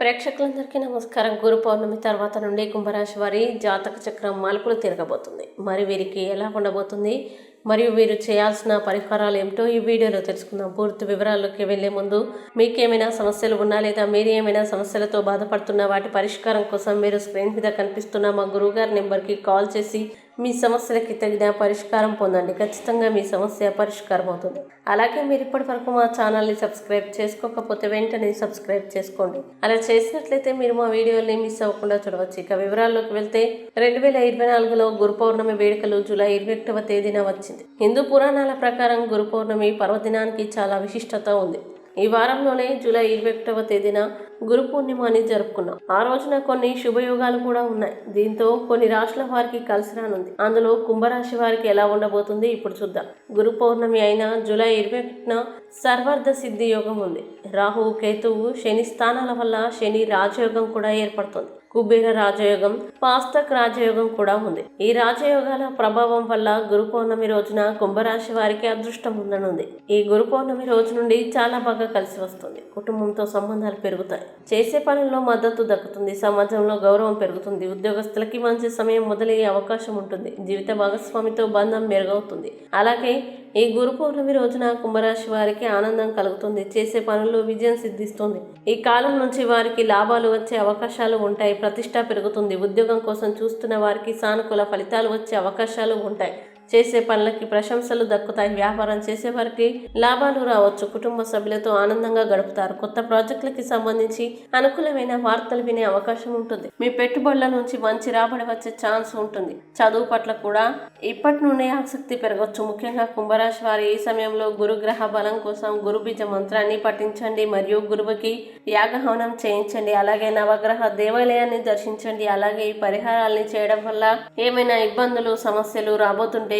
ప్రేక్షకులందరికీ నమస్కారం. గురు పౌర్ణమి తర్వాత నుండి కుంభరాశి వారి జాతక చక్రం మలుపులు తిరగబోతుంది. మరి వీరికి ఎలా ఉండబోతుంది? మరియు వీరు చేయాల్సిన పరిహారాలు ఏమిటో ఈ వీడియోలో తెలుసుకుందాం. పూర్తి వివరాల్లోకి వెళ్ళే ముందు మీకేమైనా సమస్యలు ఉన్నా లేదా మీరు ఏమైనా సమస్యలతో బాధపడుతున్న వాటి పరిష్కారం కోసం మీరు స్క్రీన్ మీద కనిపిస్తున్న మా గురువుగారి నెంబర్కి కాల్ చేసి మీ సమస్యలకి తగిన పరిష్కారం పొందండి. ఖచ్చితంగా మీ సమస్య పరిష్కారం అవుతుంది. అలాగే మీరు ఇప్పటి వరకు మా ఛానల్ని సబ్స్క్రైబ్ చేసుకోకపోతే వెంటనే సబ్స్క్రైబ్ చేసుకోండి. అలా చేసినట్లయితే మీరు మా వీడియోని మిస్ అవ్వకుండా చూడవచ్చు. ఇక వివరాల్లోకి వెళ్తే రెండు వేల ఇరవై నాలుగులో గురు పౌర్ణమి వేడుకలు జూలై ఇరవై ఒకటవ తేదీన వచ్చి వచ్చింది హిందూ పురాణాల ప్రకారం గురు పౌర్ణమి పర్వదినానికి చాలా విశిష్టత ఉంది. ఈ వారంలోనే జూలై ఇరవై ఒకటవ తేదీన గురు పూర్ణిమని జరుపుకున్నాం. ఆ రోజున కొన్ని శుభయోగాలు కూడా ఉన్నాయి. దీంతో కొన్ని రాశుల వారికి కలిసి రానుంది. అందులో కుంభరాశి వారికి ఎలా ఉండబోతుంది ఇప్పుడు చూద్దాం. గురు పౌర్ణమి అయిన జూలై ఇరవై ఒకటిన సర్వార్థ సిద్ధి యోగం ఉంది. రాహు కేతువు శని స్థానాల వల్ల శని రాజయోగం కూడా ఏర్పడుతుంది. కుబేర రాజయోగం పాస్తక్ రాజయోగం కూడా ఉంది. ఈ రాజయోగాల ప్రభావం వల్ల గురు పౌర్ణమి రోజున కుంభరాశి వారికి అదృష్టం ఉందనుంది ఈ గురు పౌర్ణమి రోజు నుండి చాలా బాగా కలిసి వస్తుంది. కుటుంబంతో సంబంధాలు పెరుగుతాయి. చేసే పనుల్లో మద్దతు దక్కుతుంది. సమాజంలో గౌరవం పెరుగుతుంది. ఉద్యోగస్తులకి మంచి సమయం మొదలయ్యే అవకాశం ఉంటుంది. జీవిత భాగస్వామితో బంధం మెరుగవుతుంది. అలాగే ఈ గురు పౌర్ణమి రోజున కుంభరాశి వారికి ఆనందం కలుగుతుంది. చేసే పనుల్లో విజయం సిద్ధిస్తుంది. ఈ కాలం నుంచి వారికి లాభాలు వచ్చే అవకాశాలు ఉంటాయి. ప్రతిష్ట పెరుగుతుంది. ఉద్యోగం కోసం చూస్తున్న వారికి సానుకూల ఫలితాలు వచ్చే అవకాశాలు ఉంటాయి. చేసే పనులకి ప్రశంసలు దక్కుతాయి. వ్యాపారం చేసే వారికి లాభాలు రావచ్చు. కుటుంబ సభ్యులతో ఆనందంగా గడుపుతారు. కొత్త ప్రాజెక్టులకి సంబంధించి అనుకూలమైన వార్తలు వినే అవకాశం ఉంటుంది. మీ పెట్టుబడుల నుంచి మంచి రాబడి వచ్చే ఛాన్స్ ఉంటుంది. చదువు పట్ల కూడా ఇప్పటి నుండే ఆసక్తి పెరగవచ్చు ముఖ్యంగా కుంభరాశి వారి ఈ సమయంలో గురుగ్రహ బలం కోసం గురుబీజ మంత్రాన్ని పఠించండి మరియు గురువుకి యాగహవనం చేయించండి. అలాగే నవగ్రహ దేవాలయాన్ని దర్శించండి. అలాగే ఈ పరిహారాల్ని చేయడం వల్ల ఏమైనా ఇబ్బందులు సమస్యలు రాబోతుంటే